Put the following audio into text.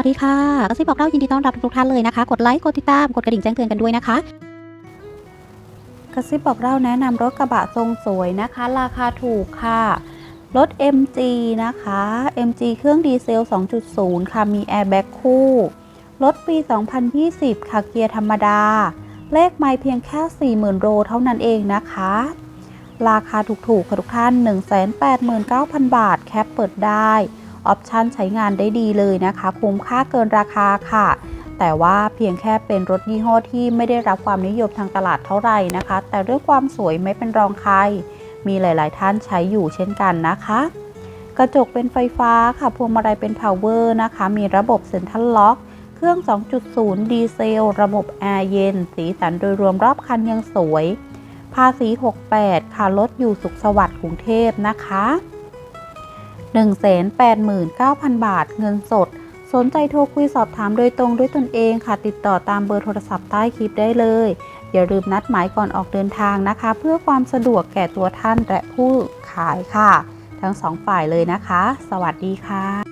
วัสดีค่ะกระซิบบอกเล่ายินดีต้อนรับทุกท่านเลยนะคะ กดไลค์ กดติดตาม กดกระดิ่งแจ้งเตือนกันด้วยนะคะกระซิบบอกเล่าแนะนำรถกระบะทรงสวยนะคะ ราคาถูกค่ะ รถ MG นะคะ MG เครื่องดีเซล 2.0 ค่ะ มีแอร์แบ็กคู่ รถปี 2020 ค่ะเกียร์ธรรมดา เลขไม่เพียงแค่ 40,000 โลเท่านั้นเองนะคะ ราคาถูกๆค่ะทุกท่าน 189,000 บาท แคปเปิดได้ ออปชันใช้งานได้ดีเลยนะคะ คุ้มค่าเกินราคาค่ะ แต่ว่าเพียงแค่เป็นรถยี่ห้อที่ไม่ได้รับความนิยมทางตลาดเท่าไหร่นะคะ แต่ด้วยความสวยไม่เป็นรองใคร มีหลาย ๆ ท่านใช้อยู่เช่นกันนะคะ กระจกเป็นไฟฟ้าค่ะพวงมาลัยเป็น power นะคะ มีระบบเซ็นทรัลล็อกเครื่อง 2.0 ดีเซล ระบบแอร์เย็น สีสันโดยรวมรอบคันยังสวย ภาษี 68 ค่ะรถอยู่สุขสวัสดิ์กรุงเทพนะคะ 189,000 บาท เงินสด สนใจโทรคุยสอบถามโดยตรงด้วยตนเองค่ะ ติดต่อตามเบอร์โทรศัพท์ใต้คลิปได้เลย อย่าลืมนัดหมายก่อนออกเดินทางนะคะ เพื่อความสะดวกแก่ตัวท่านและผู้ขายค่ะ ทั้งสองฝ่ายเลยนะคะ สวัสดีค่ะ